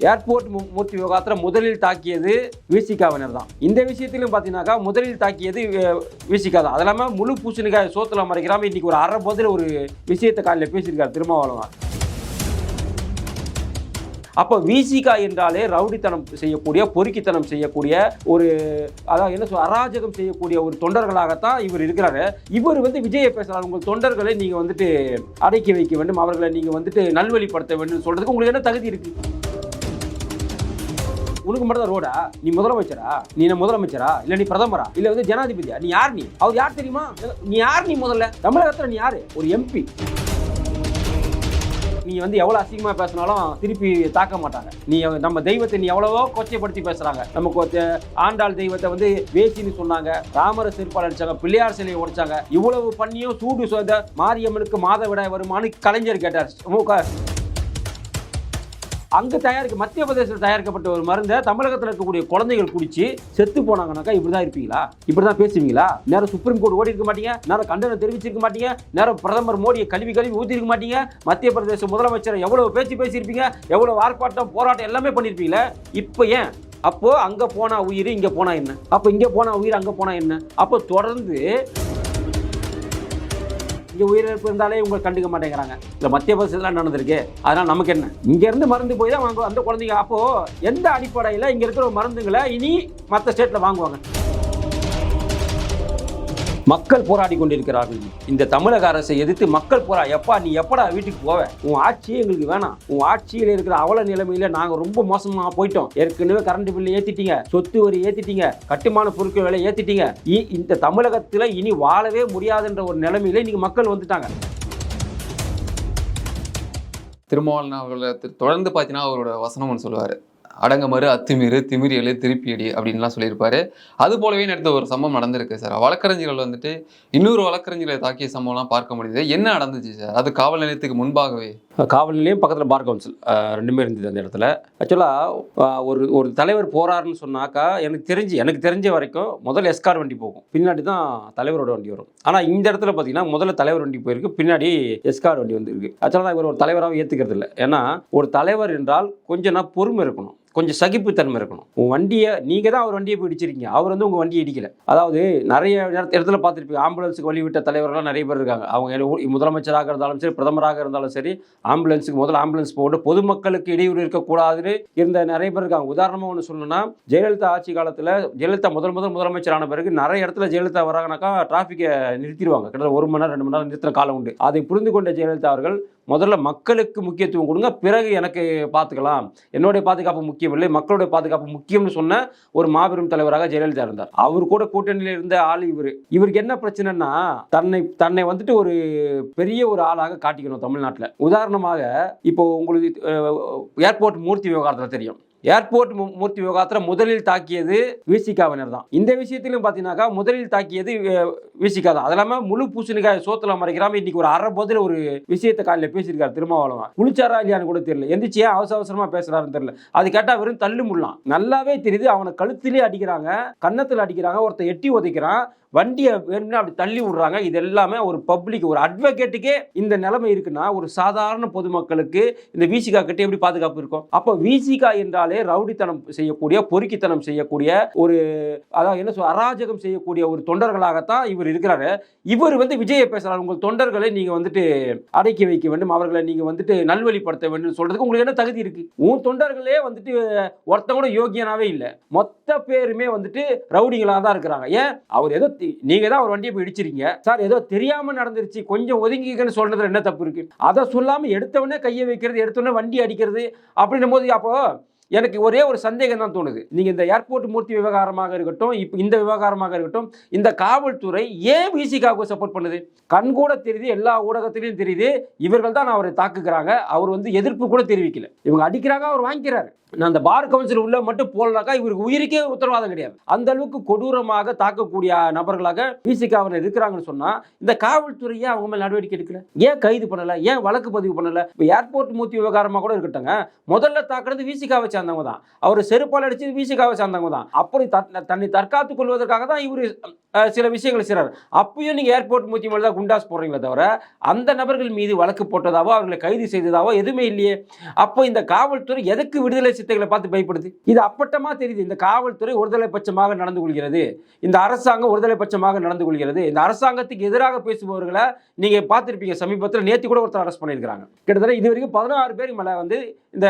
Airport மு- மூர்த்தி விவகாரத்தில் முதலில் தாக்கியது விசிகாவினர் தான். இந்த விஷயத்திலும் பார்த்தீங்கன்னாக்கா முதலில் தாக்கியது விசிகா தான். அது இல்லாமல் முழு பூசணிக்காய் சோத்துல மறைக்கிறாம இன்னைக்கு ஒரு அரை போதில் ஒரு விஷயத்தை காலையில் பேசியிருக்காரு திருமாவளவன். அப்போ விசிகா என்றாலே ரவுடித்தனம் செய்யக்கூடிய பொறுக்கித்தனம் செய்யக்கூடிய ஒரு அதாவது என்ன சொல் அராஜகம் செய்யக்கூடிய ஒரு தொண்டர்களாகத்தான் இவர் இருக்கிறாரு. இவர் வந்து விஜயை பேசுகிறார் உங்கள் தொண்டர்களை நீங்கள் வந்துட்டு அடக்கி வைக்க வேண்டும். அவர்களை நீங்கள் வந்துட்டு நல்வழிப்படுத்த வேண்டும். சொல்கிறதுக்கு உங்களுக்கு என்ன தகுதி இருக்குது உனக்கு மட்டும் தான் ரோடா நீ முதலமைச்சரா? நீ என்ன முதலமைச்சரா? இல்ல நீ பிரதமரா? இல்ல வந்து ஜனாதிபதியா? நீ யார் நீ? அவர் யார் தெரியுமா? நீ யார் நீ முதல்ல? தமிழகத்துல நீ யாரு? ஒரு எம்பி நீ வந்து எவ்வளவு அசிங்கமா பேசினாலும் திருப்பி தாக்க மாட்டாங்க. நீ நம்ம தெய்வத்தை நீ எவ்வளவோ கொச்சைப்படுத்தி பேசுறாங்க. நமக்கு ஆண்டாள் தெய்வத்தை வந்து வேசின்னு சொன்னாங்க. ராமர சிற்பால் அடிச்சாங்க பிள்ளையார் சிலையை உடைச்சாங்க. இவ்வளவு பண்ணியும் சூடு சொந்த மாரியம்மனுக்கு மாதவிடாய் வருமானு கலைஞர் கேட்டார். மு அங்கே தயாரிக்க மத்திய பிரதேசத்தில் தயாரிக்கப்பட்ட ஒரு மருந்தை தமிழகத்தில் இருக்கக்கூடிய குழந்தைகள் குடிச்சு செத்து போனாங்கனாக்கா இப்படி தான் இருப்பீங்களா? இப்படி தான் பேசுவீங்களா? நேரம் சுப்ரீம் கோர்ட் ஓடி இருக்க மாட்டீங்க நேரம் கண்டனம் தெரிவிச்சிருக்க மாட்டீங்க நேரம் பிரதமர் மோடியை கல்வி கல்வி ஊற்றிருக்க மாட்டீங்க மத்திய பிரதேச முதலமைச்சர் எவ்வளோ பேச்சு பேசியிருப்பீங்க எவ்வளோ ஆர்ப்பாட்டம் போராட்டம் எல்லாமே பண்ணியிருப்பீங்களே? இப்போ ஏன்? அப்போ அங்க போனா உயிர் இங்க போனா என்ன? அப்போ இங்க போனா உயிர் அங்க போனா என்ன? அப்போ தொடர்ந்து இங்கே உயிரிழப்பு இருந்தாலே உங்களை கண்டுக்க மாட்டேங்கிறாங்க. இல்லை மத்திய பிரதேசத்தில் நடந்திருக்கு. அதனால் நமக்கு என்ன? இங்கேருந்து மருந்து போய் தான் வாங்குவோம் அந்த குழந்தைங்க அப்போது எந்த அடிப்படையில் இங்கே இருக்கிற மருந்துகளை இனி மற்ற ஸ்டேட்டில் வாங்குவாங்க? மக்கள் போராடி கொண்டிருக்கிறார்கள். இந்த தமிழக அரசை எதிர்த்து மக்கள் போரா எப்பா நீ எப்படா வீட்டுக்கு போவ? உன் ஆட்சியே எங்களுக்கு வேணாம். உன் ஆட்சியில் இருக்கிற அவல நிலைமையில நாங்க ரொம்ப மோசமா போயிட்டோம். ஏற்கனவே கரண்ட் பில்லு ஏத்திட்டீங்க. சொத்து வரி ஏத்திட்டீங்க. கட்டுமான பொருட்கள் விலை ஏத்திட்டீங்க. இ- இந்த தமிழகத்துல இனி வாழவே முடியாதுன்ற ஒரு நிலைமையில இன்னைக்கு மக்கள் வந்துட்டாங்க. திருமாவளவன் அவர்களை தொடர்ந்து பார்த்தீங்கன்னா அவரோட வசனம் ஒன்று சொல்லுவார். அடங்கமறு அத்துமீறு திமிரியலு திருப்பியடி அப்படின்லாம் சொல்லியிருப்பாரு. அது போலவே நேரத்தில் ஒரு சம்பவம் நடந்திருக்கு சார். வழக்கறிஞர்கள் வந்துட்டு இன்னொரு வழக்கறிஞர்களை தாக்கிய சம்பவம்லாம் பார்க்க முடியுது. என்ன நடந்துச்சு சார்? அது காவல் நிலையத்துக்கு முன்பாகவே. காவல் நிலையம் பக்கத்தில் பார் கவுன்சில். ரெண்டுமே இருந்தது அந்த இடத்துல. ஆக்சுவலாக ஒரு ஒரு தலைவர் போறாருன்னு சொன்னாக்கா எனக்கு தெரிஞ்சு எனக்கு தெரிஞ்ச வரைக்கும் முதல்ல எஸ்கார் வண்டி போகும். பின்னாடி தான் தலைவரோட வண்டி வரும். ஆனால் இந்த இடத்துல பார்த்தீங்கன்னா முதல்ல தலைவர் வண்டி போயிருக்கு பின்னாடி எஸ்கார் வண்டி வந்துருக்கு. ஆக்சுவலாக இவர் ஒரு தலைவராக ஏற்றுக்கிறது இல்லை ஏன்னா ஒரு தலைவர் என்றால் கொஞ்சம் நான் பொறுமை இருக்கணும். கொஞ்சம் சகிப்புத்தன்மை இருக்கணும். உங்கள் வண்டியை நீங்கள் தான் அவர் வண்டியை பிடிச்சிருக்கீங்க அவர் வந்து உங்கள் வண்டியை இடிக்கல. அதாவது நிறைய இடத்துல பார்த்துருப்பீங்க. ஆம்புலன்ஸுக்கு வழிவிட்ட தலைவர்கள்லாம் நிறைய பேர் இருக்காங்க. அவங்க முதலமைச்சராக இருந்தாலும் சரி பிரதமராக இருந்தாலும் சரி ஆம்புலன்ஸுக்கு முதல்ல ஆம்புலன்ஸ் போட்டு பொதுமக்களுக்கு இடையூறு இருக்கக்கூடாதுன்னு இருந்த நிறைய பேர் இருக்காங்க. உதாரணமாக ஒன்று சொல்லணும்னா ஜெயலலிதா ஆட்சி காலத்தில் ஜெயலலிதா முதல் முதல் முதலமைச்சரான பிறகு நிறைய இடத்துல ஜெயலலிதா வராங்கனாக்கா டிராஃபிக்கை நிறுத்திடுவாங்க. கிட்டத்தட்ட ஒரு மணி நேரம் ரெண்டு மணி நேரம் நிறுத்தின காலம் உண்டு. அதை புரிந்து கொண்ட ஜெயலலிதா அவர்கள் முதல்ல மக்களுக்கு முக்கியத்துவம் கொடுங்க. பிறகு எனக்கு பார்த்துக்கலாம் என்னுடைய பாதுகாப்பு முக்கியம் இல்லை. மக்களுடைய பாதுகாப்பு முக்கியம்னு சொன்ன ஒரு மாபெரும் தலைவராக ஜெயலலிதா இருந்தார். அவர் கூட கூட்டணியில் இருந்த ஆள் இவர். இவருக்கு என்ன பிரச்சனைன்னா தன்னை தன்னை வந்துட்டு ஒரு பெரிய ஒரு ஆளாக காட்டிக்கணும் தமிழ்நாட்டில். உதாரணமாக இப்போ உங்களுக்கு ஏர்போர்ட் மூர்த்தி விவகாரத்தில் தெரியும். ஏர்போர்ட் மு- மூர்த்தி விவகாரத்தில் முதலில் தாக்கியது விசிகாவினர் தான். இந்த விஷயத்திலும் பார்த்தீங்கன்னாக்கா முதலில் தாக்கியது விசிகா தான். அது இல்லாமல் முழு பூசணிக்காய் சோத்துல மறைக்கிறாம இன்னைக்கு ஒரு அரை போதில் ஒரு விஷயத்தை காலையில் பேசியிருக்காரு திருமாவளவன். குளிச்சாரா இல்லையான்னு கூட தெரியல. எந்திரிச்சு ஏன் அவசர அவசரமாக பேசுறாருன்னு தெரியல. அது கேட்டால் வெறும் தள்ளு முடலாம் நல்லாவே தெரியுது. அவனை கழுத்திலே அடிக்கிறாங்க கன்னத்தில் அடிக்கிறாங்க ஒருத்தன் எட்டி உதைக்கிறான் வண்டியை வேணும்னா அப்படி தள்ளி விடுறாங்க. இது எல்லாமே ஒரு பப்ளிக் ஒரு அட்வொகேட்டுக்கே இந்த நிலைமை இருக்குன்னா ஒரு சாதாரண பொதுமக்களுக்கு இந்த விசிகா கிட்ட எப்படி பாதுகாப்பு இருக்கும்? அப்போ விசிகா என்றாலே ரவுடித்தனம் செய்யக்கூடிய பொறுக்கித்தனம் செய்யக்கூடிய ஒரு அதாவது என்ன சொல் அராஜகம் செய்யக்கூடிய ஒரு தொண்டர்களாகத்தான் இவர் இருக்கிறாரு. இவர் வந்து விஜயை பேசுறாரு. உங்கள் தொண்டர்களை நீங்கள் வந்துட்டு அடக்கி வைக்க வேண்டும். அவர்களை நீங்கள் வந்துட்டு நல்வழிப்படுத்த வேண்டும் சொல்றதுக்கு உங்களுக்கு என்ன தகுதி இருக்கு? உன் தொண்டர்களே வந்துட்டு ஒருத்தன் யோகியனாவே இல்லை. மொத்த பேருமே வந்துட்டு ரவுடிங்களாக தான் இருக்கிறாங்க. ஏன்? அவர் ஏதோ தி- நீங்க தான் அவர் வண்டியை போய் இடிச்சிருக்கீங்க. சார் ஏதோ தெரியாம நடந்துருச்சு. கொஞ்சம் ஒதுங்கிக்கன்னு சொல்றதுல என்ன தப்பு இருக்கு? அதை சொல்லாம எடுத்தவொடனே கையை வைக்கிறது எடுத்தவொடனே வண்டி அடிக்கிறது அப்படின்னும் போது அப்போ எனக்கு ஒரே ஒரு சந்தேகம் தான் தோணுது. நீங்கள் இந்த ஏர்போர்ட் மூர்த்தி விவகாரமாக இருக்கட்டும் இப்போ இந்த விவகாரமாக இருக்கட்டும் இந்த காவல்துறை ஏன் விசிகாவுக்கு சப்போர்ட் பண்ணுது? கண் கூட தெரியுது எல்லா ஊடகத்திலையும் தெரியுது. இவர்கள் தான் அவரை தாக்குகிறாங்க. அவர் வந்து எதிர்ப்பு கூட தெரிவிக்கல. இவங்க அடிக்கிறாங்க அவர் வாங்கிக்கிறாரு. நான் அந்த பார் கவுன்சில் உள்ள மட்டும் போலனாக்கா இவருக்கு உயிருக்கே உத்தரவாதம் கிடையாது. அந்த அளவுக்கு கொடூரமாக தாக்கக்கூடிய நபர்களாக விசிகாவில் இருக்கிறாங்கன்னு சொன்னா இந்த காவல்துறையே அவங்க மேல் நடவடிக்கை எடுக்கல? ஏன் கைது பண்ணல? ஏன் வழக்கு பதிவு பண்ணல? இப்போ ஏர்போர்ட் மூத்தி விவகாரமாக கூட இருக்கட்டுங்க முதல்ல தாக்குறது விசிகாவை சேர்ந்தவங்க தான். அவர் செருப்பால் அடிச்சு விசிகாவை சேர்ந்தவங்க தான். அப்படி தன்னை தற்காத்துக் கொள்வதற்காக தான் இவர் சில விஷயங்களை செய்கிறார் அப்பயும் நீங்கள் ஏர்போர்ட் மூத்தி மேலே தான் குண்டாஸ் போடுறீங்களே தவிர அந்த நபர்கள் மீது வழக்கு போட்டதாவோ அவர்களை கைது செய்ததாவோ எதுவுமே இல்லையே. அப்போ இந்த காவல்துறை எதுக்கு விடுதலை சித்தைகளை பார்த்து பயப்படுது. இது அப்பட்டமா தெரியுது. இந்த காவல்துறை ஒருதலை பட்சமாக நடந்து கொள்கிறது. இந்த அரசாங்கம் ஒருதலை பட்சமாக நடந்து கொள்கிறது. இந்த அரசாங்கத்துக்கு எதிராக பேசுபவர்களை நீங்க பார்த்துருப்பீங்க. சமீபத்தில் நேற்று கூட ஒருத்தர் அரெஸ்ட் பண்ணியிருக்கிறாங்க. கிட்டத்தட்ட இது வரைக்கும் பதினாறு பேர் மேல வந்து இந்த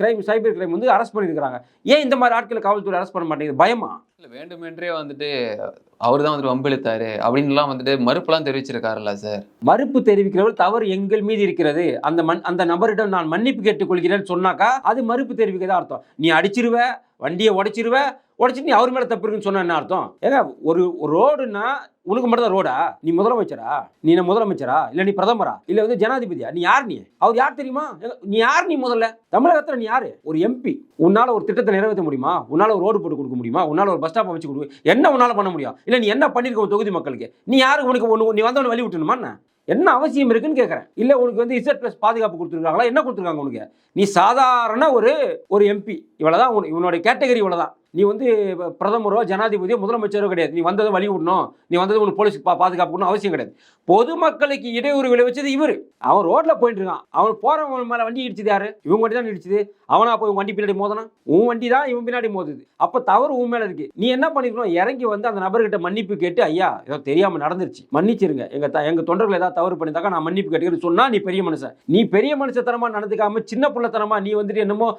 கிரைம் சைபர் கிரைம் வந்து அரெஸ்ட் பண்ணியிருக்கிறாங்க. ஏன் இந்த மாதிரி ஆட்களை காவல்துறை அரெஸ்ட் பண்ண மாட்டேங்குது? பயமா? இல்லை வேண்டுமென்றே வந்துட்டு அவர் தான் வந்துட்டு வம்பிழுத்தாரு அப்படின்லாம் வந்துட்டு மறுப்புலாம் தெரிவிச்சிருக்காருல்ல சார். மறுப்பு தெரிவிக்கிறவர் தவறு எங்கள் மீது இருக்கிறது. அந்த மண் அந்த நபரிடம் நான் மன்னிப்பு கேட்டுக்கொள்கிறேன்னு சொன்னாக்கா அது மறுப்பு தெரிவிக்கிறதா அர்த்தம். நீ அடிச்சிருவ வண்டியை உடைச்சிருவ உடச்சிட்டு நீ அவர் மேல தப்பு இருக்குன்னு சொன்ன என்ன அர்த்தம்? ஏங்க ஒரு ஒரு ரோடுன்னா உனக்கு மட்டும் தான் ரோடா? நீ முதலமைச்சரா? நீ என்ன முதலமைச்சரா? இல்ல நீ பிரதமரா? இல்ல வந்து ஜனாதிபதியா? நீ யார் நீ? அவர் யார் தெரியுமா? நீ யார் நீ முதல்ல? தமிழகத்துல நீ யாரு? ஒரு எம்பி உன்னால ஒரு திட்டத்தை நிறைவேற்ற முடியுமா? உன்னால ஒரு ரோடு போட்டு கொடுக்க முடியுமா? உன்னால ஒரு பஸ் ஸ்டாப் வச்சு கொடுக்க என்ன உன்னால பண்ண முடியும்? இல்லை நீ என்ன பண்ணிருக்க தொகுதி மக்களுக்கு? நீ யாருக்கு உனக்கு ஒன்று நீ வந்தவன வழி விட்டணுமா என்ன? என்ன அவசியம் இருக்குன்னு கேட்குறேன் இல்லை உனக்கு வந்து இசட் ப்ளஸ் பாதுகாப்பு கொடுத்துருக்காங்களா? என்ன கொடுத்துருக்காங்க உனக்கு? நீ சாதாரண ஒரு ஒரு எம்பி இவ்வளோதான் உன் இவனுடைய கேட்டகரி இவ்வளோதான் நீ வந்து பிரதமரோ ஜனாதிபதியோ முதலமைச்சரோ கிடையாது. நீ வந்ததை வழி விடணும் நீ வந்தது உனக்கு போலீஸ் பா பாதுகாப்பு அவசியம் கிடையாது. பொதுமக்களுக்கு இடையூறு விளைவிச்சது இவர். அவன் ரோட்டில் போயிட்டு இருக்கான் அவன் போகிறவன் மேலே வண்டி இடிச்சது யாரு? இவன் வண்டி தான் இடிச்சது. அவனா போய் வண்டி பின்னாடி மோதனா? உன் வண்டி தான் இவன் பின்னாடி மோதுது. அப்போ தவறு உன் மேலே இருக்கு. நீ என்ன பண்ணிக்கணும் இறங்கி வந்து அந்த நபர்கிட்ட மன்னிப்பு கேட்டு ஐயா ஏதோ தெரியாமல் நடந்துருச்சு. மன்னிச்சிருங்க. எங்கள் த- எங்கள் தொண்டர்கள் ஏதாவது தவறு பண்ணிருந்தாக்கா நான் மன்னிப்பு கேட்டுக்கிறேன்னு சொன்னால் நீ பெரிய மனுஷன். நீ பெரிய மனுஷத்தனமாக நடந்துக்காம சின்ன பிள்ளைத்தனமாக நீ வந்துட்டு என்னமோ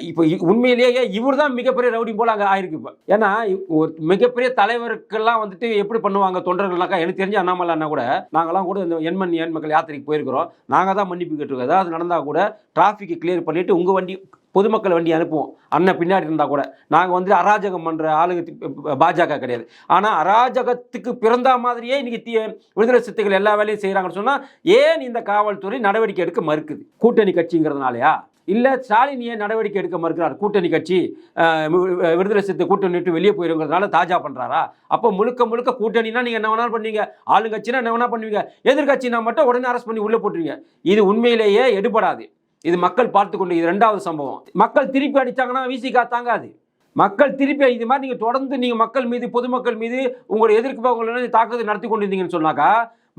இப்போ உண்மையிலேயே இவர் தான் மிகப்பெரிய ரவுடி போல அங்கே ஆயிருக்கு இப்போ. ஏன்னா ஒரு மிகப்பெரிய தலைவருக்கெல்லாம் வந்துட்டு எப்படி பண்ணுவாங்க தொண்டர்கள்னாக்கா எனக்கு தெரிஞ்ச அண்ணாமலை அண்ணா கூட நாங்களாம் கூட இந்த எண்மண் எண் மக்கள் யாத்திரைக்கு போயிருக்கிறோம். நாங்கள் தான் மன்னிப்பு கேட்டிருக்கோம். ஏதாவது நடந்தால் கூட டிராஃபிக்கை கிளியர் பண்ணிவிட்டு உங்கள் வண்டி பொதுமக்கள் வண்டி அனுப்புவோம். அண்ணன் பின்னாடி இருந்தால் கூட. நாங்கள் வந்து அராஜகம் பண்ணுற ஆளுக பாஜக கிடையாது. ஆனால் அராஜகத்துக்கு பிறந்த மாதிரியே இன்னைக்கு தீ விடுதலை சித்தைகள் எல்லா வேலையும் செய்கிறாங்கன்னு சொன்னால் ஏன் இந்த காவல்துறை நடவடிக்கை எடுக்க மறுக்குது? கூட்டணி கட்சிங்கிறதுனாலயா? இல்லை ஸ்டாலின் ஏன் நடவடிக்கை எடுக்க மறுக்கிறார்? கூட்டணி கட்சி விடுதலை சிறுத்தை கூட்டணி விட்டு வெளியே போயிருங்கிறதுனால தாஜா பண்ணுறாரா அப்போ முழுக்க முழுக்க கூட்டணினா நீங்கள் என்ன வேணாலும் பண்ணுவீங்க. ஆளுங்கட்சினா என்ன வேணா பண்ணுவீங்க. எதிர்கட்சினா மட்டும் உடனே அரெஸ்ட் பண்ணி உள்ளே போட்டுருவீங்க. இது உண்மையிலேயே எடுபடாது. இது மக்கள் பார்த்து கொண்டு இது ரெண்டாவது சம்பவம். மக்கள் திருப்பி அடித்தாங்கன்னா விசிகா தாங்காது. மக்கள் திருப்பி இது மாதிரி நீங்கள் தொடர்ந்து நீங்கள் மக்கள் மீது பொதுமக்கள் மீது உங்களுடைய எதிர்ப்பு தாக்குதல் நடத்தி கொண்டிருந்தீங்கன்னு சொன்னாக்கா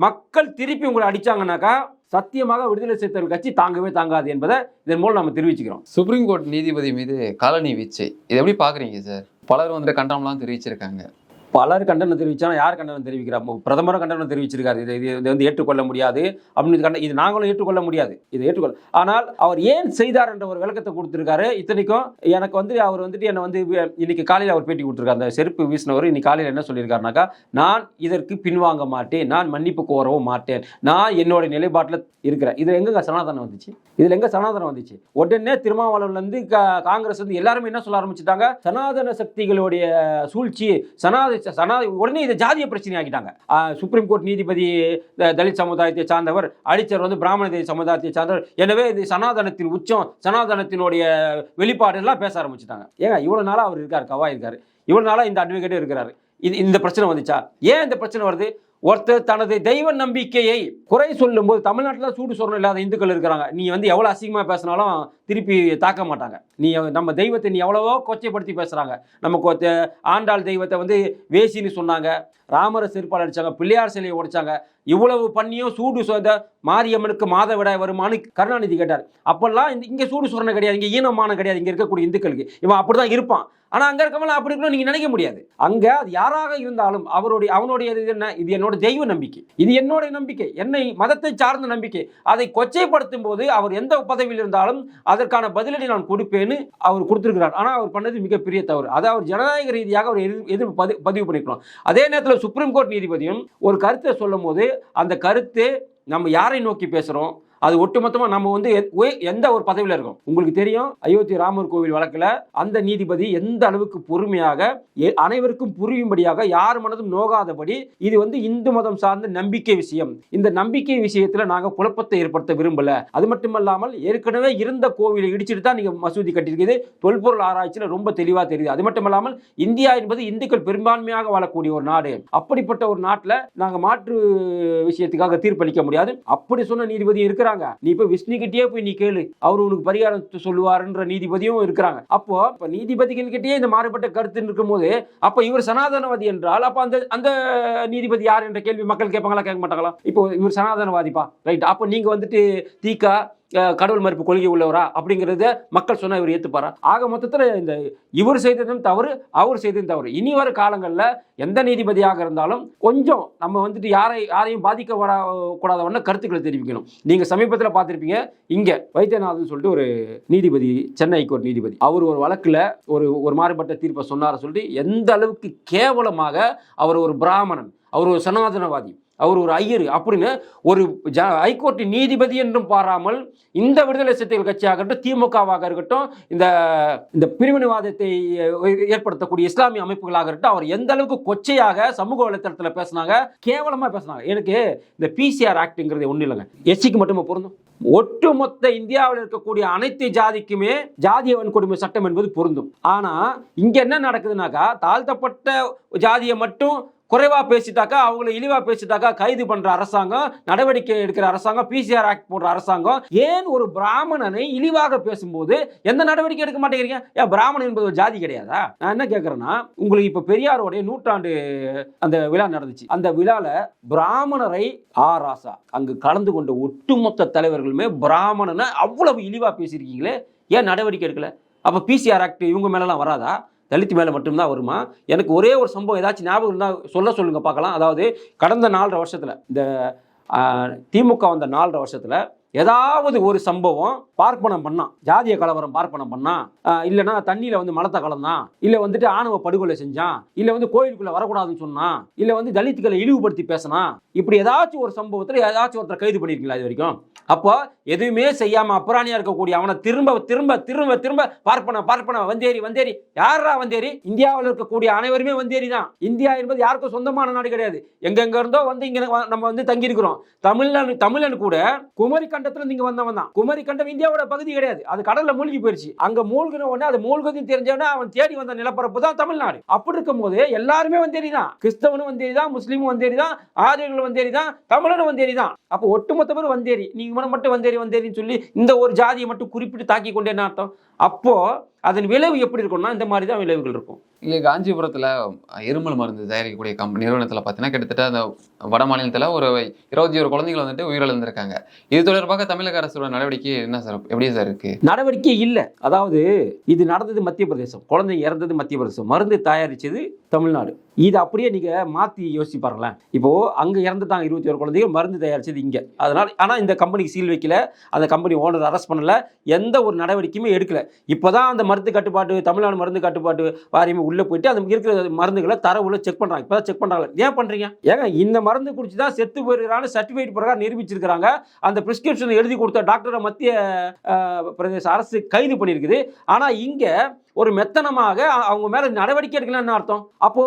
மக்கள் திருப்பி உங்களை அடித்தாங்கனாக்கா சத்தியமாக விடுதலை சிறுத்தைகள் கட்சி தாங்கவே தாங்காது என்பதை இதன் மூலம் நம்ம தெரிவிச்சுக்கிறோம். சுப்ரீம் கோர்ட் நீதிபதி மீது காலனி வீச்சு இதை எப்படி பாக்குறீங்க சார்? பலர் வந்துட்டு கண்டனம்லாம் தெரிவிச்சிருக்காங்க. பலர் கண்டனம் தெரிவிச்சாலும் யார் கண்டனம் தெரிவிக்கிறா? பிரதமரும் கண்டனம் தெரிவிச்சிருக்காரு. இது இது வந்து ஏற்றுக்கொள்ள முடியாது. அப்படின்னு இது கண்ட இது நாங்களும் ஏற்றுக்கொள்ள முடியாது. இது ஏற்றுக்கொள்ள ஆனால் அவர் ஏன் செய்தார் என்ற ஒரு விளக்கத்தை கொடுத்துருக்காரு இத்தனைக்கும். எனக்கு வந்து அவர் வந்துட்டு என்னை வந்து இன்னைக்கு காலையில் அவர் பேட்டி கொடுத்துருக்காரு. அந்த செருப்பு வீசினவர் இன்னைக்கு காலையில் என்ன சொல்லியிருக்காருனாக்கா நான் இதற்கு பின்வாங்க மாட்டேன். நான் மன்னிப்பு கோரவும் மாட்டேன். நான் என்னோட நிலைப்பாட்டில் இருக்கிறேன். இது எங்கங்க சனாதனம் வந்துச்சு? இதில் எங்கே சனாதனம் வந்துச்சு? உடனே திருமாவளவுலேருந்து கா- காங்கிரஸ் வந்து எல்லாருமே என்ன சொல்ல ஆரம்பிச்சிட்டாங்க? சனாதன சக்திகளுடைய சூழ்ச்சி சனாத சனாதி உடனே இதை ஜாதிய பிரச்சனை ஆக்கிட்டாங்க. சுப்ரீம் கோர்ட் நீதிபதி தலித் சமுதாயத்தை சார்ந்தவர் அடிச்சர் வந்து பிராமண தேச சமுதாயத்தை சார்ந்தவர். எனவே இது சனாதனத்தின் உச்சம் சனாதனத்தினுடைய வெளிப்பாடு எல்லாம் பேச ஆரம்பிச்சிட்டாங்க. ஏங்க இவ்வளோ நாளாக அவர் இருக்கார் கவா இருக்கார். இவ்வளோ நாளாக இந்த அட்வொகேட்டே இருக்கிறாரு. இது இந்த பிரச்சனை வந்துச்சா? ஏன் இந்த பிரச்சனை வருது? ஒருத்தர் தனது தெய்வ நம்பிக்கையை குறை சொல்லும்போது தமிழ்நாட்டில் சூடு சொரணம் இல்லாத இந்துக்கள் இருக்கிறாங்க. நீ வந்து எவ்வளோ அசிங்கமாக பேசினாலும் திருப்பி தாக்க மாட்டாங்க. நீ நம்ம தெய்வத்தை நீ எவ்வளவோ கொச்சைப்படுத்தி பேசுகிறாங்க நம்ம கொ- ஆண்டாள் தெய்வத்தை வந்து வேசின்னு சொன்னாங்க. ராமர செருப்பால் அடிச்சாங்க பிள்ளையார் சிலையை உடைச்சாங்க. இவ்வளவு பண்ணியும் சூடு சொந்த மாரியம்மனுக்கு மாதவிடாய் வருமானு கருணாநிதி கேட்டார். அப்போல்லாம் இந்த இங்கே சூடு சொரணை கிடையாது இங்கே ஈனமானம் கிடையாது இங்கே இருக்கக்கூடிய இந்துக்களுக்கு. இவன் அப்படி தான் இருப்பான். ஆனால் அங்கே இருக்கவங்க அப்படி இருக்கணும் நீங்கள் நினைக்க முடியாது. அங்கே அது யாராக இருந்தாலும் அவருடைய அவனுடைய இது என்ன? இது என்னோட தெய்வ நம்பிக்கை. இது என்னுடைய நம்பிக்கை. என்னை மதத்தை சார்ந்த நம்பிக்கை. அதை கொச்சைப்படுத்தும் போது அவர் எந்த பதவியில் இருந்தாலும் அதற்கான பதிலடி நான் கொடுப்பேன்னு அவர் கொடுத்திருக்கிறார். ஆனால் அவர் பண்ணது மிகப்பெரிய தவறு. அதை அவர் ஜனநாயக ரீதியாக அவர் எதிர் எதிர்ப்பு பதி பதிவு பண்ணிக்கலாம் அதே நேரத்தில் சுப்ரீம் கோர்ட் நீதிபதியும் ஒரு கருத்தை சொல்லும் போது அந்த கருத்து நம்ம யாரை நோக்கி பேசுகிறோம் அது ஒட்டுமொத்தமாக நம்ம வந்து எ- எந்த ஒரு பதவியில் இருக்கோம்? உங்களுக்கு தெரியும் அயோத்தி ராமர் கோவில் வழக்கில் அந்த நீதிபதி எந்த அளவுக்கு பொறுமையாக அனைவருக்கும் புரியும்படியாக யார் மனதும் நோகாதபடி இது வந்து இந்து மதம் சார்ந்த நம்பிக்கை விஷயம். இந்த நம்பிக்கை விஷயத்தில் நாங்கள் குழப்பத்தை ஏற்படுத்த விரும்பல. அது மட்டுமல்லாமல் ஏற்கனவே இருந்த கோவிலை இடிச்சிட்டு தான் நீங்கள் மசூதி கட்டியிருக்கிறது தொல்பொருள் ஆராய்ச்சியில் ரொம்ப தெளிவாக தெரியுது. அது மட்டுமல்லாமல் இந்தியா என்பது இந்துக்கள் பெரும்பான்மையாக வாழக்கூடிய ஒரு நாடு. அப்படிப்பட்ட ஒரு நாட்டில் நாங்கள் மாற்று விஷயத்துக்காக தீர்ப்பளிக்க முடியாது. அப்படி சொன்ன நீதிபதி இருக்கிறாங்க. நீ போய் விஷ்ணுகிட்டயே போய் நீ கேளு. அவர் உனக்கு பரிகாரம் சொல்லுவாருன்ற நீதிபதியும் இருக்கிறாங்க. அப்போ இப்ப நீதிபதிகள் கிட்டேயே இந்த மாறுபட்ட கருத்து இருக்கும்போது அப்ப இவர் சனாதனவாதி என்றால் அப்ப அந்த அந்த நீதிபதி யார் என்ற கேள்வி மக்கள் கேட்பாங்களா கேட்க மாட்டாங்களா? இப்போ இவர் சனாதனவாதிப்பா. ரைட் அப்போ நீங்க வந்துட்டு தீக்கா கடவுள் மறுப்பு கொள்கை உள்ளவரா அப்படிங்கிறத மக்கள் சொன்னால் இவர் ஏற்றுப்பாரா ஆக மொத்தத்தில் இந்த இவர் செய்ததும் தவறு அவர் செய்ததும் தவறு. இனி வர காலங்களில் எந்த நீதிபதியாக இருந்தாலும் கொஞ்சம் நம்ம வந்துட்டு யாரை யாரையும் பாதிக்க வரா கூடாதவன கருத்துக்களை தெரிவிக்கணும். நீங்கள் சமீபத்தில் பார்த்துருப்பீங்க இங்கே வைத்தியநாதன் சொல்லிட்டு ஒரு நீதிபதி சென்னை ஹைகோர்ட் நீதிபதி. அவர் ஒரு வழக்கில் ஒரு ஒரு மாறுபட்ட தீர்ப்பை சொன்னார் சொல்லிட்டு எந்த அளவுக்கு கேவலமாக அவர் ஒரு பிராமணன் அவர் ஒரு சனாதனவாதி அவர் ஒரு ஐயர் அப்படின்னு ஒரு ஜ ஹைகோர்ட் நீதிபதி என்றும் பாராமல் இந்த விடுதலை சிறுத்தைகள் கட்சியாகட்டும் திமுகவாக இருக்கட்டும் இந்த இந்த பிரிவினைவாதத்தை ஏற்படுத்தக்கூடிய இஸ்லாமிய அமைப்புகளாக இருக்கட்டும் அவர் எந்த அளவுக்கு கொச்சையாக சமூக வலைத்தளத்தில் பேசினாங்க கேவலமாக பேசினாங்க. எனக்கு இந்த பிசிஆர் ஆக்ட்ங்கிறது ஒன்றும் இல்லைங்க. எஸ்சிக்கு மட்டுமே பொருந்தும். ஒட்டுமொத்த இந்தியாவில் இருக்கக்கூடிய அனைத்து ஜாதிக்குமே ஜாதிய வன்கொடுமை சட்டம் என்பது பொருந்தும். ஆனால் இங்கே என்ன நடக்குதுனாக்கா தாழ்த்தப்பட்ட ஜாதியை மட்டும் குறைவா பேசிட்டாக்கா அவங்கள இழிவா பேசிட்டாக்கா கைது பண்ற அரசாங்கம் நடவடிக்கை எடுக்கிற அரசாங்கம் பிசிஆர் ஆக்ட் போடுற அரசாங்கம் ஏன் ஒரு பிராமணனை இழிவாக பேசும்போது எந்த நடவடிக்கை எடுக்க மாட்டேங்கிறீங்க? ஏன் பிராமணன் என்பது ஒரு ஜாதி கிடையாதா? நான் என்ன கேட்கறேன்னா உங்களுக்கு இப்ப பெரியாருடைய நூற்றாண்டு அந்த விழா நடந்துச்சு. அந்த விழால பிராமணரை ஆ ராசா அங்கு கலந்து கொண்ட ஒட்டுமொத்த தலைவர்களுமே பிராமணனை அவ்வளவு இழிவா பேசியிருக்கீங்களே ஏன் நடவடிக்கை எடுக்கல? அப்ப பிசிஆர் ஆக்ட் இவங்க மேலலாம் வராதா? தலித் மேலே மட்டும்தான் வருமா? எனக்கு ஒரே ஒரு சம்பவம் ஏதாச்சும் ஞாபகம் இருந்தால் சொல்ல சொல்லுங்கள் பார்க்கலாம். அதாவது கடந்த நாலரை வருஷத்தில் இந்த திமுக வந்த நாலரை வருஷத்தில் ஏதாவது ஒரு சம்பவம் பார்ப்பனம் பண்ணான் ஜாதிய கலவரம் பார்ப்பனம் பண்ணான் இல்லைன்னா தண்ணியில் வந்து மலத்தை கலந்தான் இல்லை வந்துட்டு ஆணவ படுகொலை செஞ்சான் இல்லை வந்து கோயிலுக்குள்ளே வரக்கூடாதுன்னு சொன்னான் இல்லை வந்து தலித்துக்களை இழிவுபடுத்தி பேசினான் இப்படி ஏதாச்சும் ஒரு சம்பவத்தில் ஏதாச்சும் ஒருத்தர் கைது பண்ணியிருக்கீங்களா இது வரைக்கும்? அப்போ எதுவுமே செய்யாமல் அப்புறாணியாக இருக்கக்கூடிய அவனை திரும்ப திரும்ப திரும்ப திரும்ப பார்ப்பன பார்ப்பன வந்தேரி வந்தேரி யாரா வந்தேரி இந்தியாவில் இருக்கக்கூடிய அனைவருமே வந்தேரி தான். இந்தியா என்பது யாருக்கும் சொந்தமான நாடு கிடையாது. எங்கெங்க இருந்தோ வந்து இங்கே வ- நம்ம வந்து தங்கியிருக்கிறோம். தமிழன் தமிழன் கூட குமரி கண்டத்துல நீங்க வந்தவன் தான். குமரி கண்டம் இந்தியாவோட பகுதி கிடையாது. அது கடல்ல மூழ்கி போயிருச்சு. அங்க மூழ்கின உடனே அது மூழ்குதுன்னு தெரிஞ்சவனே அவன் தேடி வந்த நிலப்பரப்பு தான் தமிழ்நாடு. அப்படி இருக்கும் போது எல்லாருமே வந்தேரி தான் கிறிஸ்தவனும் வந்தேரி தான் முஸ்லீமும் வந்தேரி தான் ஆரியர்களும் வந்தேரி தான் தமிழனும் வந்தேரி தான் அப்போ ஒட்டுமொத்த பேர் வந்தேரி நீங்க மட்டும் மட்டும் வந்தேரி வந்தேரின்னு சொல்லி இந்த ஒரு ஜாதியை மட்டும் குறிப்பிட்டு தாக்கி கொண்டே என்ன அர்த்தம். அப்போ அதன் விளைவு எப்படி இருக்கும்னா இந்த மாதிரி தான் விளைவுகள் இருக்கும். இங்கே காஞ்சிபுரத்தில் இருமல் மருந்து தயாரிக்கக்கூடிய கம்பெனி நிறுவனத்தில் பார்த்தீங்கன்னா கிட்டத்தட்ட அந்த வட மாநிலத்தில் ஒரு இருபத்தி ஒரு குழந்தைகள் வந்துட்டு உயிரிழந்திருக்காங்க. இது தொடர்பாக தமிழக அரசோட நடவடிக்கை என்ன சார் எப்படி சார் இருக்கு? நடவடிக்கை இல்லை. அதாவது இது நடந்தது மத்திய பிரதேசம். குழந்தை இறந்தது மத்திய பிரதேசம். மருந்து தயாரிச்சது தமிழ்நாடு. இது அப்படியே நீங்கள் மாற்றி யோசிச்சு பாருங்களேன். இப்போது அங்கே இறந்துட்டாங்க இருபத்தி ஒரு குழந்தைகள் மருந்து தயாரிச்சது இங்கே. அதனால் ஆனால் இந்த கம்பெனிக்கு சீல் வைக்கல அந்த கம்பெனி ஓனர் அரெஸ்ட் பண்ணல எந்த ஒரு நடவடிக்கையுமே எடுக்கலை. இப்போ தான் அந்த மருந்து கட்டுப்பாட்டு தமிழ்நாடு மருந்து கட்டுப்பாட்டு வாரியம் உள்ளே போயிட்டு அந்த இருக்கிற மருந்துகளை தரவுல செக் பண்ணுறாங்க இப்போ தான் செக் பண்ணுறாங்க ஏன் பண்ணுறீங்க ஏங்க இந்த மருந்து குடிச்சு தான் செத்து போயிருக்கான்னு சர்டிஃபிகேட் பிரகாரம் நிரூபிச்சிருக்காங்க அந்த பிரிஸ்கிரிப்ஷன் எழுதி கொடுத்த டாக்டரை மத்திய பிரதேச அரசு கைது பண்ணியிருக்குது. ஆனால் இங்கே ஒரு மெத்தனமாக அவங்க மேல நடவடிக்கை எடுக்கலாம்னு அர்த்தம்? அப்போ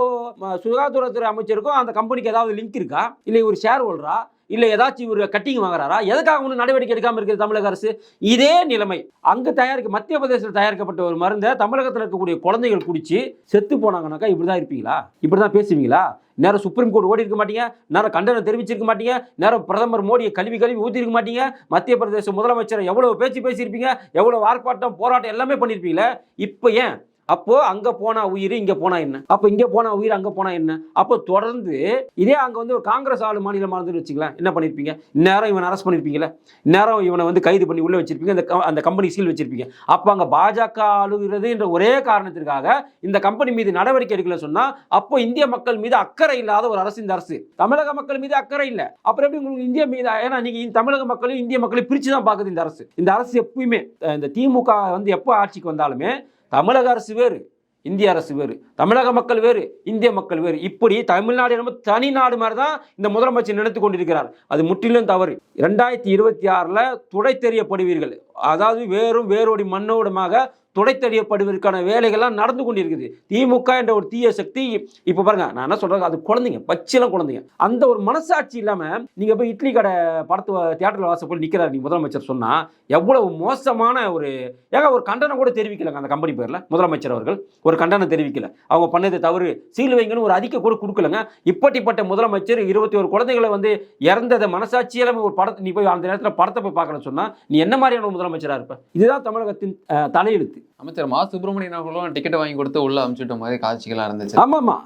சுகாதாரத்துறை அமைச்சருக்கும் அந்த கம்பெனிக்கு ஏதாவது லிங்க் இருக்கா? இல்லை ஒரு ஷேர் ஹோல்டரா இல்லை ஏதாச்சும் இவர் கட்டிங் வாங்குறாரா? எதுக்காக ஒன்றும் நடவடிக்கை எடுக்காமல் இருக்குது தமிழக அரசு? இதே நிலைமை. அங்கே தயாரிக்க மத்திய பிரதேசத்தில் தயாரிக்கப்பட்ட ஒரு மருந்தை தமிழகத்தில் இருக்கக்கூடிய குழந்தைகள் குடிச்சு செத்து போனாங்கனாக்கா இப்படிதான் இருப்பீங்களா? இப்படி தான் பேசுவீங்களா? நேரம் சுப்ரீம் கோர்ட் ஓடி இருக்க மாட்டீங்க நேரம் கண்டனம் தெரிவிச்சிருக்க மாட்டீங்க நேரம் பிரதமர் மோடியை கல்வி கல்வி ஊற்றிருக்க மாட்டீங்க மத்திய பிரதேச முதலமைச்சர் எவ்வளவு பேச்சு பேசியிருப்பீங்க எவ்வளவு ஆர்ப்பாட்டம் போராட்டம் எல்லாமே பண்ணியிருப்பீங்களே இப்போ ஏன் அப்போ அங்க போனா உயிர் இங்க போனா என்ன? அப்போ இங்க போனா உயிர் அங்க போனா என்ன? அப்போ தொடர்ந்து இதே அங்க வந்து ஒரு காங்கிரஸ் ஆளு மாநிலமா இருந்து வச்சுக்கலாம் என்ன பண்ணிருப்பீங்க? இந்நேரம் இவன் அரெஸ்ட் பண்ணிருப்பீங்களே இந்நேரம் இவனை வந்து கைது பண்ணி உள்ள வச்சிருப்பீங்க. அந்த க- அந்த கம்பெனி சீல் வச்சிருப்பீங்க. அப்போ அங்க பாஜக ஆளுகிறது என்ற ஒரே காரணத்திற்காக இந்த கம்பெனி மீது நடவடிக்கை எடுக்கல சொன்னா அப்போ இந்திய மக்கள் மீது அக்கறை இல்லாத ஒரு அரசு இந்த அரசு. தமிழக மக்கள் மீது அக்கறை இல்ல. அப்புறம் எப்படி உங்களுக்கு இந்திய மீது ஏன்னா நீங்க தமிழக மக்களையும் இந்திய மக்களையும் பிரிச்சு தான் பார்க்குது இந்த அரசு. இந்த அரசு எப்பயுமே இந்த திமுக வந்து எப்போ ஆட்சிக்கு வந்தாலுமே தமிழக அரசு வேறு இந்திய அரசு வேறு தமிழக மக்கள் வேறு இந்திய மக்கள் வேறு. இப்படி தமிழ்நாடு என்பது தனி நாடு மாதிரி தான் இந்த முதலமைச்சர் நினைத்து கொண்டிருக்கிறார். அது முற்றிலும் தவறு. ரெண்டாயிரத்தி இருபத்தி ஆறில் துடை தெரியப்படுவீர்கள் அதாவது வேறும் வேரோடி மண்ணோடுமாக துடைத்தறியப்படுவதற்கான வேலைகள்லாம் நடந்து கொண்டிருக்குது. திமுக என்ற ஒரு தீய சக்தி இப்போ பாருங்க நான் என்ன சொல்றேன் அது குழந்தைங்க பச்சிலம் குழந்தைங்க. அந்த ஒரு மனசாட்சி இல்லாம நீங்க போய் இட்லி கடை படத்து தியேட்டர்ல வாசல் போய் நிக்கிறாரு நீ முதலமைச்சர் சொன்னா எவ்வளவு மோசமான ஒரு ஏங்க ஒரு கண்டனம் கூட தெரிவிக்கலங்க அந்த கம்பெனி பேர்ல? முதலமைச்சர் அவர்கள் ஒரு கண்டனம் தெரிவிக்கல. அவங்க பண்ணது தவறு சீல் வைங்கன்னு ஒரு அறிக்கை கூட கொடுக்கலங்க. இப்பட்டிப்பட்ட முதலமைச்சர் இருபத்தி ஒரு குழந்தைகளை வந்து இறந்ததை மனசாட்சியில ஒரு படத்தை நீ போய் அந்த நேரத்தில் படத்தை போய் பார்க்கணும்னு சொன்னா நீ என்ன மாதிரியான ஒரு இருப்ப? இதுதான் தமிழகத்தின் தலையெழுத்து. அமைச்சர் மா சுப்பிரமணியன் அவர்களும் டிக்கெட் வாங்கி கொடுத்து உள்ள அனுப்பிச்சுட்ட மாதிரி காட்சிகளாக இருந்துச்சு. ஆமா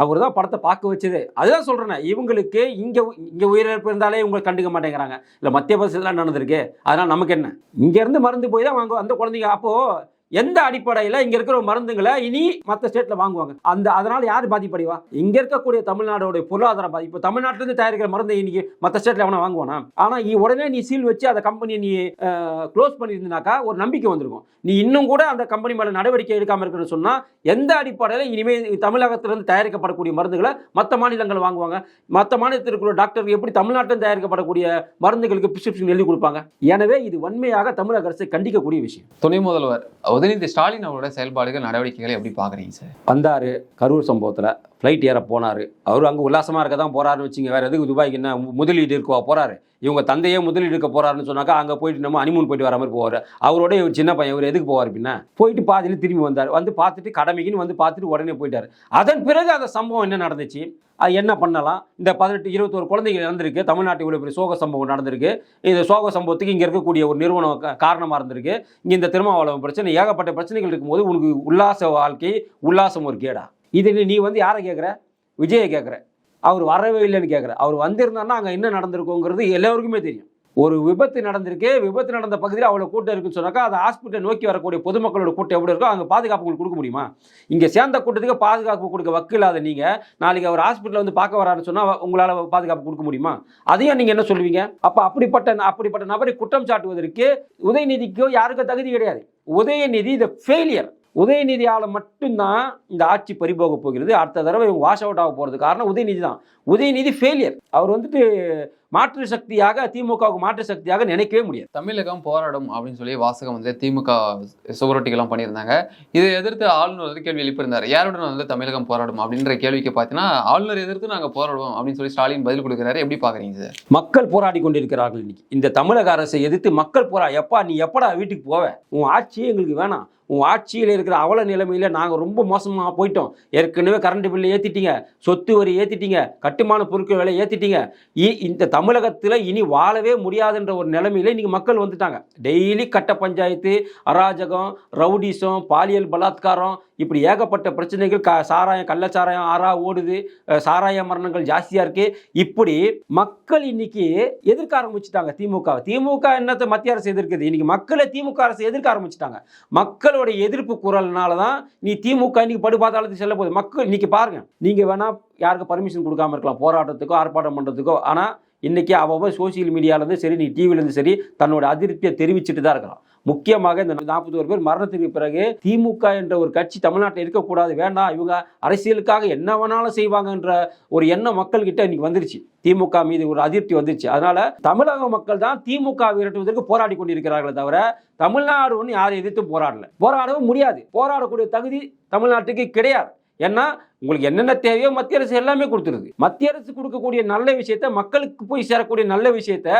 அவர் தான் படத்தை பார்க்க வச்சது. அதுதான் சொல்கிறேன் இவங்களுக்கு இங்கே இங்கே உயிரிழப்பு இருந்தாலே இவங்களை கண்டுக்க மாட்டேங்கிறாங்க. இல்லை மத்திய பிரதேசத்தில் நடந்திருக்கு. அதனால் நமக்கு என்ன? இங்கேருந்து மருந்து போய் தான் வாங்குவோம் அந்த குழந்தைங்க. அப்போது எந்த அடிப்படையில் இங்கே இருக்கிற மருந்துங்களை இனி மற்ற ஸ்டேட்டில் வாங்குவாங்க? அந்த அதனால் யார் பாதிப்படைவா? இங்கே இருக்கக்கூடிய தமிழ்நாடோடைய பொருளாதார பாதி இப்போ தமிழ்நாட்டிலேருந்து தயாரிக்கிற மருந்து இன்னைக்கு மற்ற ஸ்டேட்டில் எவனா வாங்குவானா? ஆனால் நீ உடனே நீ சீல் வச்சு அந்த கம்பெனியை நீ க்ளோஸ் பண்ணியிருந்தாக்கா ஒரு நம்பிக்கை வந்திருக்கும். நீ இன்னும் கூட அந்த கம்பெனி மேலே நடவடிக்கை எடுக்காமல் இருக்குன்னு சொன்னால் எந்த அடிப்படையில் இனிமேல் தமிழகத்திலிருந்து தயாரிக்கப்படக்கூடிய மருந்துகளை மற்ற மாநிலங்கள் வாங்குவாங்க? மற்ற மாநிலத்தில் இருக்கிற டாக்டர் எப்படி தமிழ்நாட்டில் தயாரிக்கப்படக்கூடிய மருந்துகளுக்கு பிரிஸ்கிரிப்ஷன் எழுதி கொடுப்பாங்க? எனவே இது வன்மையாக தமிழக அரசை கண்டிக்கக்கூடிய விஷயம். துணை முதல்வர் உதயநிதி ஸ்டாலின் அவரோட செயல்பாடுகள் நடவடிக்கைகளை எப்படி பாக்குறீங்க சார்? வந்தார் கரூர் சம்பவத்தில். ஃப்ளைட் ஏற போனார். அவர் அங்கே உல்லாசமாக இருக்க தான் போகிறாருன்னு வச்சுங்க. வேறு எதுக்கு துபாய்க்கு என்ன முதலீடு இருக்கவா போகிறாரு இவங்க தந்தையே முதலீடு இருக்க போகிறாருன்னு சொன்னாக்கா அங்கே போயிட்டு நம்ம அனிமூன் போயிட்டு வர மாதிரி போவார். அவரோட இவர் சின்ன பையன். இவர் எதுக்கு போவார் பின்ன? போயிட்டு பாதியில் திரும்பி வந்தார். வந்து பார்த்துட்டு கடமைக்குன்னு வந்து பார்த்துட்டு உடனே போயிட்டார். அதன் பிறகு அந்த சம்பவம் என்ன நடந்துச்சு? அது என்ன பண்ணலாம்? இந்த பதினெட்டு இருபத்தோரு குழந்தைகள் நடந்திருக்கு தமிழ்நாட்டில் இவ்வளோ பெரிய சோக சம்பவம் நடந்திருக்கு. இந்த சோக சம்பவத்துக்கு இங்கே இருக்கக்கூடிய ஒரு நிறுவனம் காரணமாக இருந்திருக்கு. இங்கே இந்த திருமாவளவன் பிரச்சனை ஏகப்பட்ட பிரச்சனைகள் இருக்கும்போது உனக்கு உல்லாச வாழ்க்கை உல்லாசம் ஒரு கேடா. இது நீ வந்து யாரை கேட்குற விஜயை கேட்குற அவர் வரவே இல்லைன்னு கேட்குற அவர் வந்திருந்தாருன்னா அங்கே என்ன நடந்திருக்குங்கிறது எல்லாருக்குமே தெரியும். ஒரு விபத்து நடந்திருக்கு விபத்து நடந்த பகுதியில் அவ்வளோ கூட்டம் இருக்குன்னு சொன்னாக்கா அதை ஹாஸ்பிட்டல் நோக்கி வரக்கூடிய பொதுமக்களோட கூட்டம் எப்படி இருக்கோ அங்கே பாதுகாப்பு உங்களுக்கு கொடுக்க முடியுமா? இங்கே சேர்ந்த கூட்டத்துக்கு பாதுகாப்பு கொடுக்க வக்கு இல்லாத நீங்கள் நாளைக்கு அவர் ஹாஸ்பிட்டலில் வந்து பார்க்க வரான்னு சொன்னால் உங்களால் பாதுகாப்பு கொடுக்க முடியுமா? அதையும் நீங்கள் என்ன சொல்லுவீங்க? அப்போ அப்படிப்பட்ட அப்படிப்பட்ட நபரை குற்றம் சாட்டுவதற்கு உதயநிதிக்கோ யாருக்கோ தகுதி கிடையாது. உதயநிதி இந்த ஃபெயிலியர் உதயநிதியால் மட்டும்தான் இந்த ஆட்சி பறிபோக போகிறது. அடுத்த தடவை இவங்க வாஷ் அவுட் ஆக போகிறது காரணம் உதயநிதி தான். உதயநிதி ஃபெயிலியர் அவர் வந்துட்டு மாற்று சக்தியாக திமுகவுக்கு மாற்று சக்தியாக நினைக்கவே முடியாது. தமிழகம் போராடும் அப்படின்னு சொல்லி வாசகம் வந்து திமுக சுவரொட்டிகள்லாம் பண்ணியிருந்தாங்க. இதை எதிர்த்து ஆளுநர் வந்து கேள்வி எழுப்பியிருந்தார். யாருடன் வந்து தமிழகம் போராடும் அப்படின்ற கேள்விக்கு பார்த்தீங்கன்னா ஆளுநர் எதிர்த்து நாங்கள் போராடுவோம் அப்படின்னு சொல்லி ஸ்டாலின் பதில் கொடுக்குறாரு. எப்படி பாக்குறீங்க சார் மக்கள் போராடி கொண்டிருக்கிறார்கள் இன்னைக்கு. இந்த தமிழக அரசை எதிர்த்து மக்கள் போரா. எப்பா நீ எப்படா வீட்டுக்கு போவ? உன் ஆட்சியே எங்களுக்கு வேணாம். உன் ஆட்சியில் இருக்கிற அவல நிலைமையில் நாங்கள் ரொம்ப மோசமாக போயிட்டோம். ஏற்கனவே கரண்ட் பில்லு ஏற்றிட்டீங்க சொத்து வரி ஏற்றிட்டீங்க கட்டுமான பொருட்கள் விலை ஏற்றிட்டீங்க இந்த தமிழகத்தில் இனி வாழவே முடியாதுன்ற ஒரு நிலைமையில் இன்றைக்கி மக்கள் வந்துட்டாங்க. டெய்லி கட்ட பஞ்சாயத்து அராஜகம் ரவுடிசம் பாலியல் பலாத்காரம் இப்படி ஏகப்பட்ட பிரச்சனைகள் க சாராயம் கள்ளச்சாராயம் ஆறா ஓடுது சாராய மரணங்கள் ஜாஸ்தியாக இருக்குது இப்படி மக்கள் இன்னைக்கு எதிர்க்க ஆரம்பிச்சுட்டாங்க திமுக திமுக என்னத்தை மத்திய அரசு எதிர்க்குது? இன்னைக்கு மக்களை திமுக அரசு எதிர்க்க ஆரம்பிச்சுட்டாங்க. மக்களோட எதிர்ப்பு குரல்னால தான் நீ திமுக இன்னைக்கு படுபாதாளத்துக்கு செல்ல போகுது. மக்கள் இன்னைக்கு பாருங்கள் நீங்கள் வேணால் யாருக்கு பர்மிஷன் கொடுக்காம இருக்கலாம். போராட்டத்துக்கோ ஆர்ப்பாட்டம் பண்ணுறதுக்கோ ஆனால் இன்றைக்கி அவ்வளோ சோசியல் மீடியாவிலேருந்து சரி நீ டிவிலேருந்து சரி தன்னோட அதிருப்தியை தெரிவிச்சுட்டு தான் இருக்கலாம் முக்கியமாக இந்த நாற்பத்தோரு பேர் மரணத்துக்கு பிறகு திமுக என்ற ஒரு கட்சி தமிழ்நாட்டில் இருக்கக்கூடாது வேண்டாம் இவங்க அரசியலுக்காக என்ன வேணாலும் செய்வாங்கன்ற ஒரு எண்ணம் மக்கள்கிட்ட இன்னைக்கு வந்துருச்சு. திமுக மீது ஒரு அதிருப்தி வந்துருச்சு. அதனால தமிழக மக்கள் தான் திமுக விரட்டுவதற்கு போராடி கொண்டிருக்கிறார்களே தவிர தமிழ்நாடு ஒன்று யாரை எதிர்த்து போராடல. போராடவும் முடியாது. போராடக்கூடிய தகுதி தமிழ்நாட்டுக்கு கிடையாது. ஏன்னா உங்களுக்கு என்னென்ன தேவையோ மத்திய அரசு எல்லாமே கொடுத்துருது. மத்திய அரசு கொடுக்கக்கூடிய நல்ல விஷயத்த மக்களுக்கு போய் சேரக்கூடிய நல்ல விஷயத்த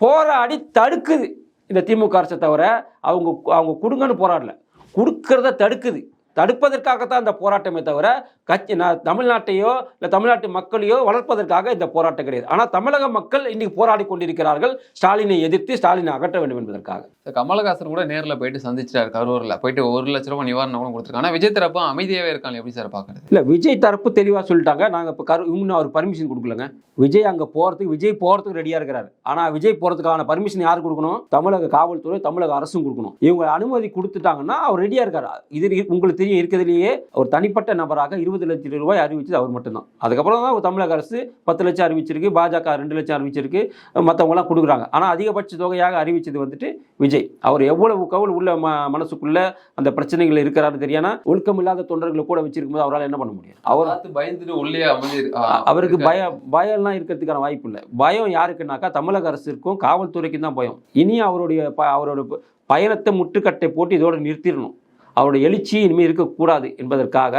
போராடி தடுக்குது. இந்த திமுக அரசை தவிர அவங்க அவங்க கொடுங்கன்னு போராடல. கொடுக்கறத தடுக்குது. தடுப்பதற்காகத்தான் இந்த போராட்டமே தவிர கட்சி நான் தமிழ்நாட்டையோ இல்லை தமிழ்நாட்டு மக்களையோ வளர்ப்பதற்காக இந்த போராட்டம் கிடையாது. ஆனால் தமிழக மக்கள் இன்றைக்கு போராடி கொண்டிருக்கிறார்கள். ஸ்டாலினை எதிர்த்து ஸ்டாலினை அகற்ற வேண்டும் என்பதற்காக. கமலஹாசன் கூட நேரில் போயிட்டு சந்திச்சிட்டாரு கரூரில். போயிட்டு ஒரு லட்ச ரூபாய் நிவாரணம் கூட கொடுத்துருக்காங்க. விஜய் தரப்பு அமைதியாகவே இருக்காங்க. எப்படி சார் பார்க்குறது? இல்லை விஜய் தரப்பு தெளிவாக சொல்லிட்டாங்க. நாங்கள் இப்போ கரு இன்னும் அவர் பர்மிஷன் கொடுக்கலங்க. விஜய் அங்கே போகிறதுக்கு விஜய் போகிறதுக்கு ரெடியாக இருக்கிறார். ஆனால் விஜய் போகிறதுக்கான பர்மிஷன் யார் கொடுக்கணும்? தமிழக காவல்துறை தமிழக அரசும் கொடுக்கணும். இவங்க அனுமதி கொடுத்துட்டாங்கன்னா அவர் ரெடியாக இருக்கார். இது உங்களுக்கு தெரியும் இருக்கிறதுலேயே ஒரு தனிப்பட்ட நபராக இருபது லட்சம் ரூபாய் அறிவிச்சது அவர் மட்டும்தான். அதுக்கப்புறம் தான் தமிழக அரசு பத்து லட்சம் அறிவிச்சிருக்கு பாஜக ரெண்டு லட்சம் அறிவிச்சிருக்கு மற்றவங்களாம் கொடுக்குறாங்க. ஆனால் அதிகபட்ச தொகையாக அறிவிச்சது வந்துட்டு விஜய் அவர் எவ்வளவு கவுல் உள்ள ம மனசுக்குள்ள அந்த பிரச்சனைகள் இருக்கிறாரு தெரியானா ஒழுக்கம் இல்லாத தொண்டர்களை கூட வச்சிருக்கும் போது அவரால் என்ன பண்ண முடியும் அவர் பயந்துட்டு உள்ளே அவருக்கு பய பயம்லாம் இருக்கிறதுக்கான வாய்ப்பு இல்லை. பயம் யாருக்குனாக்கா தமிழக அரசிற்கும் காவல்துறைக்கும் தான் பயம். இனி அவருடைய ப அவரோட பயணத்தை முட்டுக்கட்டை போட்டு இதோட நிறுத்திடணும். அவருடைய எழுச்சி இனிமேல் இருக்கக்கூடாது என்பதற்காக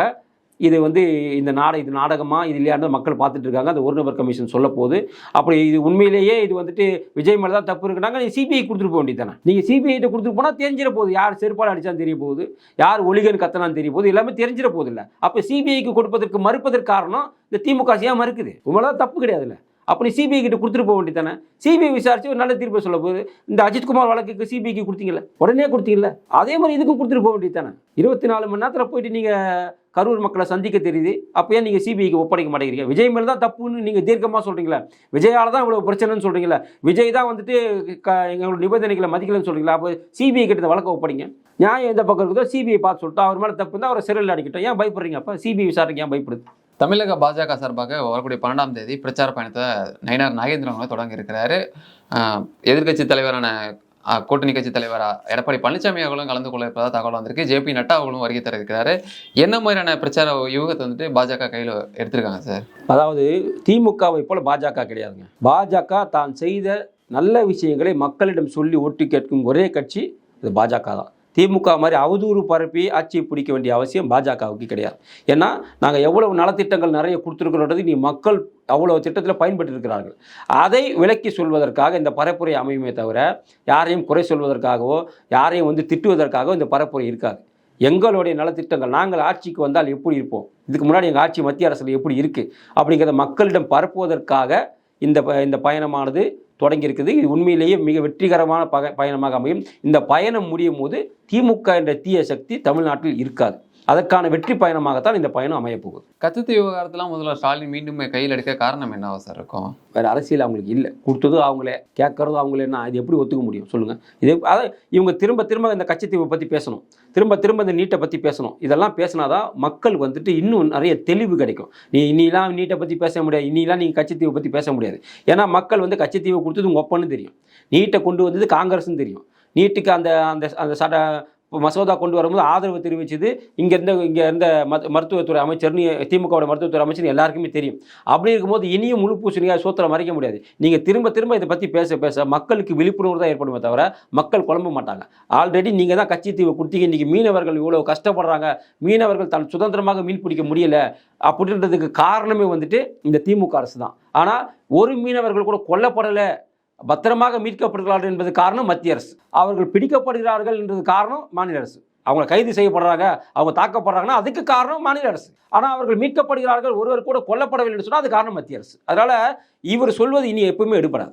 இது வந்து இந்த நாட இது நாடகமாக இது இல்லையான்னு மக்கள் பார்த்துட்டு இருக்காங்க. அந்த ஒரு நபர் கமிஷன் சொல்ல போகுது அப்படி இது உண்மையிலேயே இது வந்துட்டு விஜய் மேலே தான் தப்பு இருக்குனாங்க நீங்கள் சிபிஐ கொடுத்துட்டு போக வேண்டியதானே நீங்கள் சிபிஐட்ட கொடுத்துட்டு போனால் தெரிஞ்சிட போகுது. யார் செருப்பால் அடித்தான் தெரிய போகுது. யார் ஒளிகன் கத்தனான்னு தெரிய போகுது. எல்லாமே தெரிஞ்சிட போகுது இல்லை. அப்போ சிபிஐக்கு கொடுப்பதற்கு மறுப்பதற்கு காரணம் இந்த திமுக ஏன் மறுக்குது? உங்களால் தப்பு கிடையாதுல்ல. அப்போ நீ சிபிஐ கிட்ட கொடுத்துட்டு போக வேண்டியதானே சிபிஐ விசாரிச்சு ஒரு நல்ல தீர்ப்பை சொல்ல போகுது. இந்த அஜித்குமார் வழக்குக்கு சிபிஐக்கு கொடுத்தீங்கல்ல? உடனே கொடுத்தீங்கல்ல? அதே மாதிரி இதுக்கும் கொடுத்துட்டு போக வேண்டியதானே இருபத்தி நாலு மணி நேரத்தில் போயிட்டு நீங்கள் கரூர் மக்களை சந்திக்க தெரியுது. அப்போ ஏன் நீங்கள் சிபிஐக்கு ஒப்படைக்க மாட்டேங்கிறீங்க? விஜய் மேலே தான் தப்புன்னு நீங்கள் தீர்க்கமாக சொல்கிறீங்களா விஜயால் தான் இவ்வளோ பிரச்சனைன்னு சொல்கிறீங்களா விஜய் தான் வந்துட்டு க எங்களோட நிபந்தனைகளை மதிக்கலன்னு சொல்கிறீங்களா அப்போ சிபிஐ கிட்ட வழக்க ஒப்படைங்க. நியாயம் எந்த பக்கம் இருக்குதோ சிபிஐ பார்த்து சொல்லிட்டு அவர் மேலே தப்பு இருந்தால் அவரை சிறையில் அடிக்கட்டும். ஏன் பயப்படுறீங்க அப்போ? சிபிஐ விசாரணைக்கு ஏன் பயப்படுது? தமிழக பாஜக சார்பாக வரக்கூடிய பன்னெண்டாம் தேதி பிரச்சார பயணத்தை நயினார் நாகேந்திரன் அவர்கள் தொடங்கி இருக்கிறாரு. எதிர்கட்சி தலைவரான கூட்டணி கட்சி தலைவர் எடப்பாடி பழனிசாமி அவர்களும் கலந்து கொள்ள இருப்பதாக தகவல் வந்திருக்கு. ஜேபி நட்டா அவர்களும் வருகை தர இருக்கிறாரு என்ன மாதிரியான பிரச்சார யூகத்தை வந்துட்டு பாஜக கையில் எடுத்திருக்காங்க சார்? அதாவது திமுகவை போல பாஜக கிடையாதுங்க. பாஜக தான் செய்த நல்ல விஷயங்களை மக்களிடம் சொல்லி ஒட்டி கேட்கும் ஒரே கட்சி இது பாஜக தான். திமுக மாதிரி அவதூறு பரப்பி ஆட்சியை பிடிக்க வேண்டிய அவசியம் பாஜகவுக்கு கிடையாது. ஏன்னா நாங்கள் எவ்வளவு நலத்திட்டங்கள் நிறைய கொடுத்துருக்கிறோன்றது நீ மக்கள் அவ்வளோ திட்டத்தில் பயன்பட்டிருக்கிறார்கள் அதை விலக்கி சொல்வதற்காக இந்த பரப்புரை அமையுமே தவிர யாரையும் குறை சொல்வதற்காகவோ யாரையும் வந்து திட்டுவதற்காகவோ இந்த பரப்புரை இருக்காது. எங்களுடைய நலத்திட்டங்கள் நாங்கள் ஆட்சிக்கு வந்தால் எப்படி இருப்போம்? இதுக்கு முன்னாடி எங்கள் ஆட்சி மத்திய அரசில் எப்படி இருக்குது அப்படிங்கிறத மக்களிடம் பரப்புவதற்காக இந்த ப- இந்த பயணமானது தொடங்கி இருக்குது இது உண்மையிலேயே மிக வெற்றிகரமான பக பயணமாக அமையும். இந்த பயணம் முடியும் போது திமுக என்ற தீய சக்தி தமிழ்நாட்டில் இருக்காது. அதற்கான வெற்றி பயணமாகத்தான் இந்த பயணம் அமையப் போகுது கத்துத்து விவகாரத்தெல்லாம் முதல்ல ஸ்டாலின் மீண்டும் கையில் எடுக்க காரணம் என்னவா சார் இருக்கும் வேறு அரசியல் அவங்களுக்கு இல்லை. கொடுத்ததும் அவங்களே கேட்கறதும் அவங்களேன்னா இது எப்படி ஒத்துக்க முடியும்? சொல்லுங்கள் இது அதான் இவங்க திரும்ப திரும்ப இந்த கட்சித்தீவை பற்றி பேசணும். திரும்ப திரும்ப இந்த நீட்டை பற்றி பேசணும். இதெல்லாம் பேசினாதான் மக்கள் வந்துட்டு இன்னும் நிறைய தெளிவு கிடைக்கும். நீ இன்னிலாம் நீட்டை பற்றி பேச முடியாது இன்னிலாம் நீங்கள் கட்சித்தீவை பற்றி பேச முடியாது. ஏன்னா மக்கள் வந்து கட்சித்தீவை கொடுத்தது உங்கள் ஒப்பன்னு தெரியும். நீட்டை கொண்டு வந்தது காங்கிரஸ்னு தெரியும். நீட்டுக்கு அந்த அந்த அந்த இப்போ மசோதா கொண்டு வரும்போது ஆதரவு தெரிவிச்சது. இங்கே இருந்த இங்கே இருந்த மருத்துவத்துறை அமைச்சர்னு திமுகவோட மருத்துவத்துறை அமைச்சர் எல்லாருக்குமே தெரியும். அப்படி இருக்கும்போது இனியும் முழு பூசணியாக சூத்திரம் மறைக்க முடியாது. நீங்கள் திரும்ப திரும்ப இதை பற்றி பேச பேச மக்களுக்கு விழிப்புணர்வு தான் ஏற்படுமே தவிர மக்கள் குழம்ப மாட்டாங்க. ஆல்ரெடி நீங்கள் தான் கட்சி தீவு கொடுத்தீங்க. இன்றைக்கி மீனவர்கள் இவ்வளோ கஷ்டப்படுறாங்க. மீனவர்கள் தன் சுதந்திரமாக மீன் பிடிக்க முடியல. அப்படின்றதுக்கு காரணமே வந்துட்டு இந்த திமுக அரசு தான். ஆனால் ஒரு மீனவர்கள் கூட கொல்லப்படலை. பத்திரமாக மீட்கப்படுகிறார்கள் என்பது காரணம் மத்திய அரசு. அவர்கள் பிடிக்கப்படுகிறார்கள் என்றது காரணம் மாநில அரசு. அவங்க கைது செய்யப்படுறாங்க அவங்க தாக்கப்படுறாங்கன்னா அதுக்கு காரணம் மாநில அரசு. ஆனால் அவர்கள் மீட்கப்படுகிறார்கள் ஒருவர் கூட கொல்லப்படவில்லைன்னு சொன்னால் அது காரணம் மத்திய அரசு. அதனால் இவர் சொல்வது இனி எப்பவுமே எடுபடாது.